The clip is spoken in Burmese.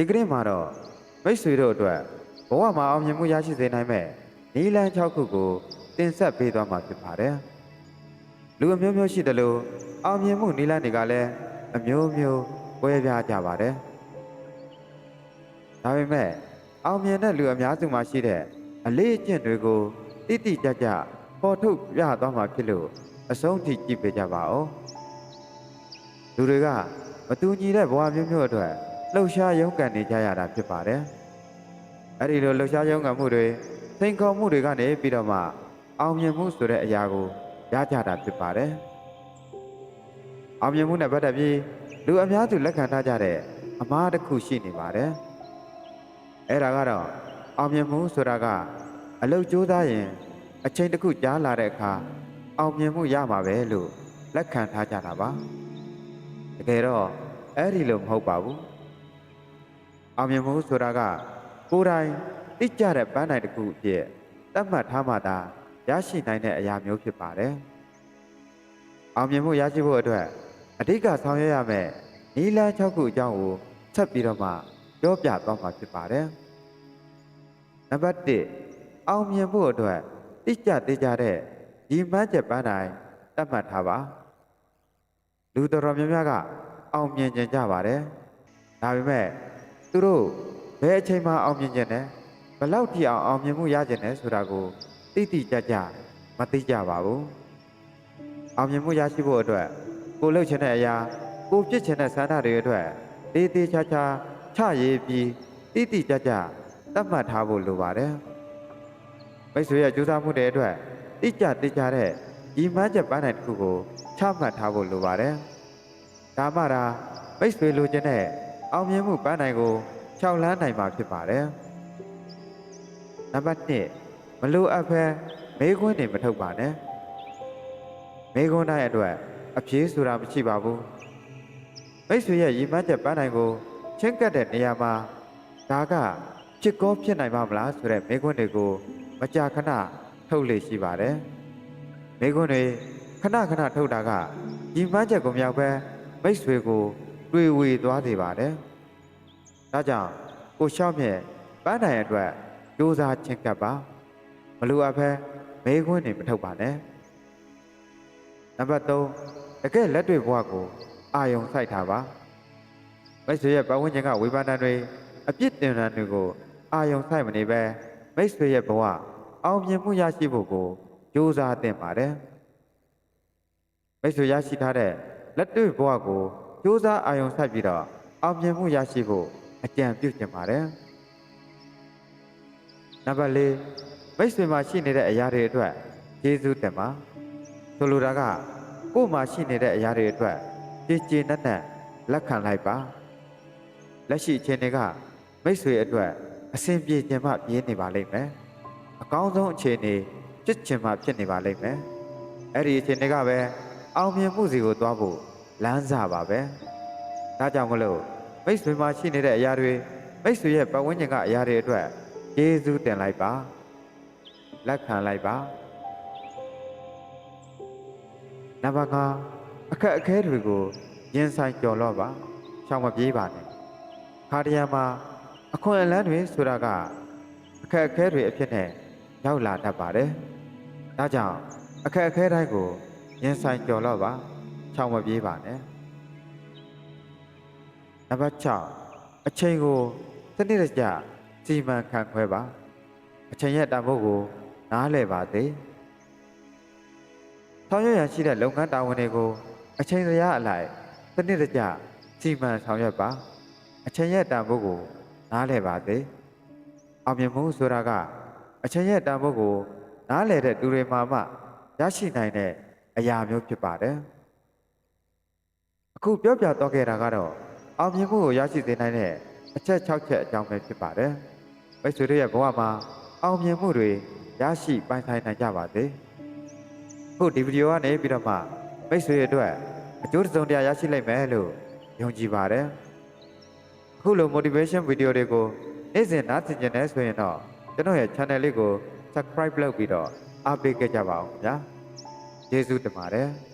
ဒီကနေ့မှာတော့မိတ်ဆွေတို့အတွက်ဘဝမှာအောင်မြင်မှုရရှိစေနိုင်မဲ့နီလန်း6ခုကိုတင်ဆက်ပေးသွားမှာဖြစ်ပါတယ်လူအမျိုးမျိုးရှိတယ်လို့အောင်မြင်မှုနီလန်းတွေကလည်းအမျိုးမျိုးကွဲပြားကြပါတယ်ဒါပေမဲ့အောင်မြင်တဲ့လူအများစုမှာရှိတဲ့အလေးအကျင့်တွေကိုတိတိကျကျပေါ်ထုတ်ပြသွားမှာဖြစ်လို့အဆုံးထိကြည့်ပေးကြပါဦးလူတွေကမတူညီတဲ့ဘဝမျိုးမျိုးအတွက် လှုပ်ရှားရုန်းကန်နေကြရတာဖြစ်ပါတယ်အဲ့ဒီလိုလှုပ်ရှားရုန်းကန်မှုတွေစိန်ခေါ်မှုတွေကနေပြီးတော့မှအောင်မြင်မှုဆိုတဲ့အရာကိုရကြတာဖြစ်ပါတယ်အောင်မြင်မှုနဲ့ပတ်သက်ပြီးလူအများစုလက်ခံထားကြတဲ့အမားတစ်ခုရှိနေပါတယ်အဲ့ဒါကတော့အောင်မြင်မှုဆိုတာကအလုတ်ကြိုးစားရင်အချိန်တစ်ခုကြားလာတဲ့အခါအောင်မြင်မှုရမှာပဲလို့လက်ခံထားကြတာပါတကယ်တော့အဲ့ဒီလိုမဟုတ်ပါဘူး အောင်မြင်မှုဆိုတာကကိုယ်တိုင်တိကျတဲ့ပန်းနိုင်တစ်ခုအဖြစ်သတ်မှတ်ထားမှသာရရှိနိုင်တဲ့အရာမျိုးဖြစ်ပါတယ်အောင်မြင်မှုရရှိဖို့အတွက်အဓိကဆောင်ရွက်ရမယ့်နီလန်း6ခုအကြောင်းကိုဆက်ပြီးတော့မှပြောပြသွားမှာဖြစ်ပါတယ်နံပါတ်1အောင်မြင်ဖို့အတွက်တိကျတေးကြတဲ့ဒီမှန်းချက်ပန်းတိုင်းတတ်မှတ်ထားပါလူတော်တော်များများကအောင်မြင်ကြကြပါတယ်ဒါပေမဲ့ သူတို့ဘယ်အချိန်မှအောင်မြင်ကြတယ်ဘလောက်ထိအောင်အောင်မြင်မှုရကြတယ်ဆိုတာကိုတိတိကျကျမသိကြပါဘူးအောင်မြင်မှုရရှိဖို့အတွက်ကိုလှုပ်ချင်တဲ့အရာကိုဖြစ်ချင်တဲ့ဆန္ဒတွေအတွက်တေးသေးချာချာချရေးပြီးတိတိကျကျတတ်မှတ်ထားဖို့လိုပါတယ်မိတ်ဆွေရဲ့ကြိုးစားမှုတွေအတွက်တိကျတိကျတဲ့ဒီမှန်းချက်ပန်းနိုင်တစ်ခုကိုချမှတ်ထားဖို့လိုပါတယ်။ဒါမှသာမိတ်ဆွေလိုချင်တဲ့ အောင်မြင်မှုပန်းနိုင်ကိုခြောက်လန်းနိုင်မှာဖြစ်ပါတယ်။နံပါတ်1မလိုအပ်ဘဲမေးခွန်းတွေမထုတ်ပါနဲ့။မေးခွန်းတိုင်းအတွက်အဖြေဆိုတာမရှိပါဘူး။မိတ်ဆွေရဲ့ရည်မှန်းချက်ပန်းနိုင်ကိုချင်းကပ်တဲ့နေရာမှာဒါကဖြစ်ကောဖြစ်နိုင်ပါမလားဆိုတဲ့မေးခွန်းတွေကိုမကြာခဏထုတ်လေရှိပါတယ်။မိခွန်းတွေခဏခဏထုတ်တာကဒီမှန်းချက်ကိုမြောက်ပဲမိတ်ဆွေကို တွေ့ဝေသွားစေပါတယ်။ဒါကြောင့်ကိုရှောက်မြဲပန်းနိုင်အတွက်ကြိုးစားချင်းကပ်ပါမလိုအပ်ဘဲမိခွန်းတွေမထုတ်ပါနဲ့။နံပါတ်3တကယ်လက်တွေ့ဘဝကိုအာယုံစိုက်ထားပါမိတ်ဆွေရဲ့ပတ်ဝန်းကျင်ကဝေဖန်တန်တွေအပြစ်တင်တန်တွေကိုအာယုံစိုက်မနေပဲမိတ်ဆွေရဲ့ဘဝအောင်မြင်မှုရရှိဖို့ကိုကြိုးစားသင့်ပါတယ်မိတ်ဆွေရရှိထားတဲ့လက်တွေ့ဘဝကို ကြိုးစားအာရုံစိုက်ပြီးတော့အောင်မြင်မှုရရှိဖို့အကြံပြုချင်ပါတယ်နံပါတ်၄မိတ်ဆွေမှာရှိနေတဲ့အရာတွေအတွက်ကျေးဇူးတင်ပါဆိုလိုတာကကိုယ်မှာရှိနေတဲ့အရာတွေအတွက်ကြည်ကြည်နက်နက်လက်ခံလိုက်ပါလက်ရှိအခြေအနေကမိတ်ဆွေအတွက်အဆင်ပြေခြင်းမှပြင်းနေပါလိမ့်မယ်။အကောင်းဆုံးအခြေအနေဖြစ်ခြင်းမှဖြစ်နေပါလိမ့်မယ်။အဲ့ဒီအခြေအနေကပဲအောင်မြင်မှုစီကိုသွားဖို့ လမ်းစာပါပဲ။ဒါကြောင့်မလို့မိတ်ဆွေမှာရှိနေတဲ့အရာတွေမိတ်ဆွေရဲ့ပတ်ဝန်းကျင်ကအရာတွေအတွက်ကျေးဇူးတင်လိုက်ပါ။လက်ခံလိုက်ပါ။နံပါတ်5အခက်အခဲတွေကိုရင်ဆိုင်ကြော်တော့ပါ။ရှောင်မပြေးပါနဲ့။ခါတရံမှာအခွင့်အလမ်းတွေဆိုတာကအခက်အခဲတွေအဖြစ်နဲ့ရောက်လာတတ်ပါတယ်။ဒါကြောင့်အခက်အခဲတိုင်းကိုရင်ဆိုင်ကြော်တော့ပါ။ ချောင်မပြေးပါနဲ့။နံပါတ်6အချိန်ကိုစနစ်တကျစီမံခန့်ခွဲပါ။အချိန်ရဲ့တန်ဖိုးကိုနားလည်ပါသေး။ဆောင်ရွက်ရန်ရှိတဲ့လုပ်ငန်းတာဝန်တွေကိုအချိန်စရာအလိုက်စနစ်တကျစီမံဆောင်ရွက်ပါ။အချိန်ရဲ့တန်ဖိုးကိုနားလည်ပါသေးအောင်မြင်မှုဆိုတာကအချိန်ရဲ့တန်ဖိုးကိုနားလည်တဲ့သူတွေမှမှရရှိနိုင်တဲ့အရာမျိုးဖြစ်ပါတယ် အခုပြောပြတော့ခဲ့တာကတော့အောင်မြင်မှုကိုရရှိစေနိုင်တဲ့အချက်6ချက်အကြောင်းပဲဖြစ်ပါတယ်မိတ်ဆွေတို့ရဲ့ဘဝမှာအောင်မြင်မှုတွေရရှိပိုင်ဆိုင်နိုင်ကြပါစေခုဒီဗီဒီယိုကနေပြီးတော့မှမိတ်ဆွေတွေအတွက်အကျိုးတစ်စုံတရာရရှိလိမ့်မယ်လို့ယုံကြည်ပါတယ်အခုလို motivation video တွေကိုနေ့စဉ်နားဆင်ကြနေဆိုရင်တော့ကျွန်တော်ရဲ့ channel လေးကို subscribe လုပ်ပြီးတော့အားပေးခဲ့ကြပါအောင်ဗျာကျေးဇူးတင်ပါတယ်